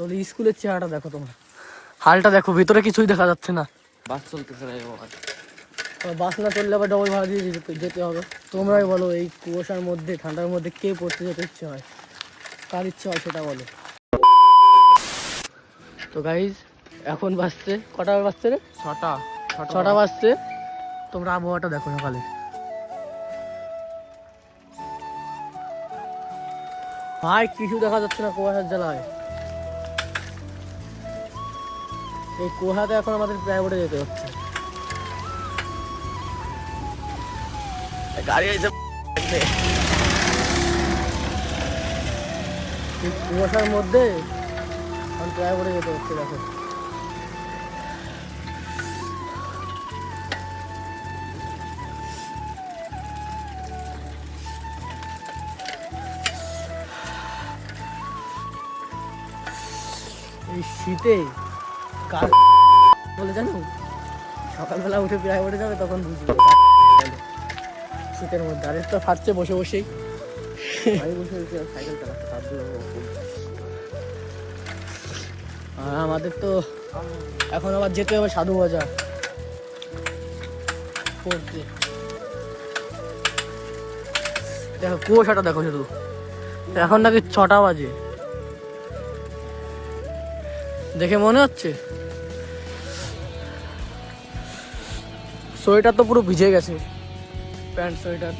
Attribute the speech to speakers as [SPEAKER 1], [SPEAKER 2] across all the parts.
[SPEAKER 1] তাহলে স্কুলের চেহারাটা দেখো তোমরা। হালটা দেখো ভিতরে কিছুই দেখা যাচ্ছে না।
[SPEAKER 2] বাস চলতেছে না এবার।
[SPEAKER 1] বাস না চললে আবার ডবল ভাড়া দিয়ে যেতে যেতে হবে। তোমরাই বলো এই কুয়াশার মধ্যে ঠান্ডার মধ্যে কে পড়তে যেতে ইচ্ছে হয়? কার ইচ্ছে হয় সেটা বলো। তো গাইজ এখন বাজছে কটা বাজছে রে?
[SPEAKER 2] ছটা
[SPEAKER 1] ছটা বাজছে। তোমরা আবহাওয়াটা দেখো সকালে। ভাই কিছু দেখা যাচ্ছে না কুয়াশার জ্বালায়। এই কুহাতে এখন আমাদের প্রাইভেটে যেতে হচ্ছে। গাড়ি এই কুয়াশার মধ্যে এখন প্রাইভেটে যেতে হচ্ছে দেখো। এই শীতে কার বলে জানো? সকালবেলা উঠে প্রাইভেটে যাবে তখন বুঝবে শীতের মধ্যে। আরে তো ফাটছে বসে বসেই।
[SPEAKER 2] আমি বসে রয়েছি আর সাইকেল চালাচ্ছে
[SPEAKER 1] আর আমাদের তো এখন আবার যেতে হবে সাধু বাজার। পড়তে। দেখো কুয়াশাটা দেখো শুধু। এখন নাকি ছটা বাজে। দেখে মনে হচ্ছে? সোয়েটার তো পুরো ভিজে গেছে। Pant, sweater.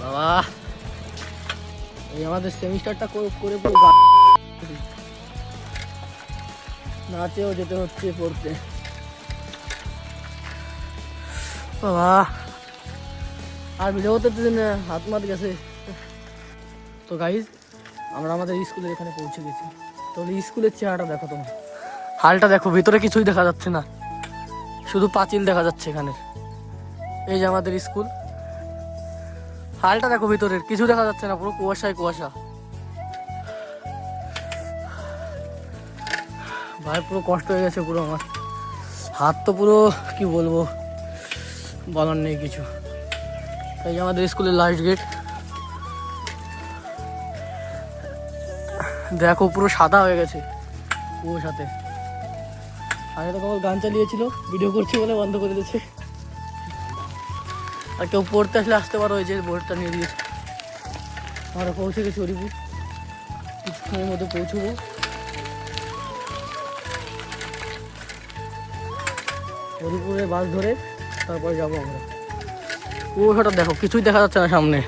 [SPEAKER 1] বাবা, এই আমাদের সেমিস্টারটা করে পুরো নাচেও যেতে হচ্ছে পড়তে। বাবা, আর ভিডিও করতে হাত মাত গেছে। তো গাইজ আমরা আমাদের স্কুলের এখানে পৌঁছে গেছি। তো স্কুলের চেহারাটা দেখো তোমার হালটা দেখো, ভিতরে কিছুই দেখা যাচ্ছে না। শুধু পাঁচিল দেখা যাচ্ছে এখানে। এই যে আমাদের স্কুল। হালটা দেখো ভিতরের, কিছু দেখা যাচ্ছে না, পুরো কুয়াশায় কুয়াশা। ভাই, পুরো কষ্ট হয়ে গেছে পুরো আমার। হাত তো পুরো, কি বলব, বলার নেই কিছু। এই যে আমাদের স্কুলের লাস্ট গেট। দেখো পুরো সাদা হয়ে গেছে কুয়াশাতে। আগে তো কেবল গান চালিয়েছিল ভিডিও করছি বলে বন্ধ করে দিয়েছে। আর কেউ পড়তে আসলে আসতে পারো, ওই যে বোর্ডটা নিয়ে দিয়েছে। আমরা পৌঁছে গেছি হরিপুর। কিছুক্ষণের মধ্যে পৌঁছবো। হরিপুরে বাস ধরে তারপর যাব আমরা। কুয়াশাটা দেখো, কিছুই দেখা যাচ্ছে না সামনে।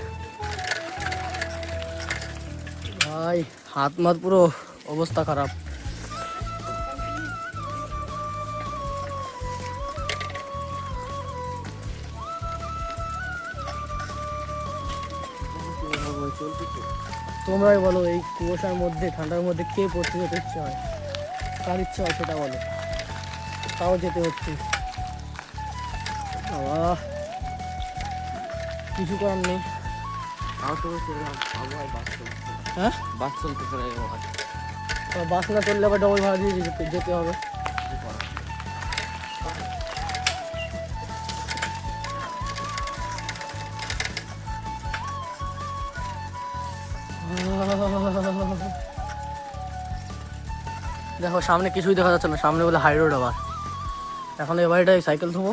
[SPEAKER 1] ভাই হাত মাত পুরো অবস্থা খারাপ। তোমরাই বলো এই কুয়াশার মধ্যে ঠান্ডার মধ্যে কে পড়তে যেতে ইচ্ছে হয়? কার ইচ্ছে হয় সেটা বলো। তাও যেতে হচ্ছে। কিছু করার নেই। হ্যাঁ?
[SPEAKER 2] বাস চলতেছে না এবার
[SPEAKER 1] তো বাস না চললে আবার ডবল ভাড়া দিয়ে যেতে হবে। দেখো, সামনে কিছুই দেখা যাচ্ছে না। সামনে বলে হাই রোড আবার। এখন এই বাড়িটায় সাইকেল থবো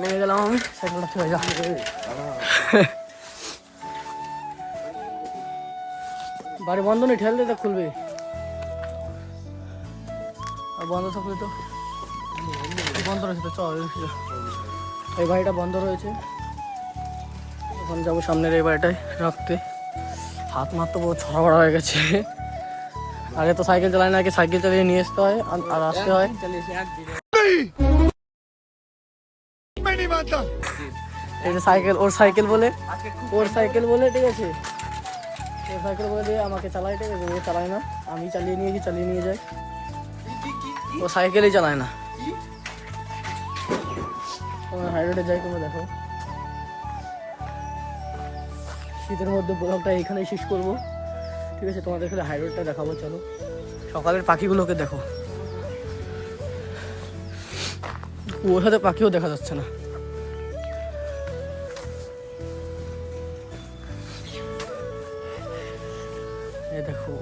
[SPEAKER 1] নেমে গেলাম আমি সাইকেলটা বাড়ি বন্ধ নেই, ঠেল দে তা খুলবে। আর বন্ধ থাকলে তো বন্ধ রয়েছে তো চল এই বাড়িটা বন্ধ রয়েছে। এখন যাব সামনের এই বাড়িটায় রাখতে। হাত মাত তো পুরো ছড়াবড়া হয়ে গেছে। আগে তো সাইকেল চালায় না, আগে সাইকেল চালিয়ে নিয়ে আসতে হয়, আর- আসতে হয়। এই যে সাইকেল, ওর সাইকেল বলে, ওর সাইকেল বলে, ঠিক আছে? ওর সাইকেল বলে দিয়ে আমাকে চালায়, ঠিক আছে? ও চালায় না, আমি চালিয়ে নিয়ে গিয়ে চালিয়ে নিয়ে যাই ও সাইকেলই চালায় না। তোমার হাই রোডে যাই তোমরা দেখো। শীতের মধ্যে ব্লগটা এখানে শেষ করব। ঠিক আছে, তোমাদের সাথে হাইরোডটা দেখাবো, চলো। সকালের পাখিগুলোকে দেখো। কুয়াশাতে পাখিও দেখা যাচ্ছে না। এ দেখো।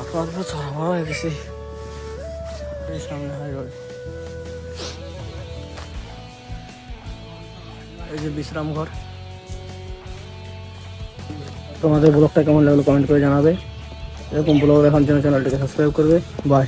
[SPEAKER 1] আপনার পা হয়ে গেছে। সামনে হাইরোড যে বিশ্রাম ঘর। তোমাদের ব্লগটা কেমন লাগল কমেন্ট করে জানাবে। এরকম ব্লগ দেখার জন্য চ্যানেলটিকে সাবস্ক্রাইব করবে। বাই।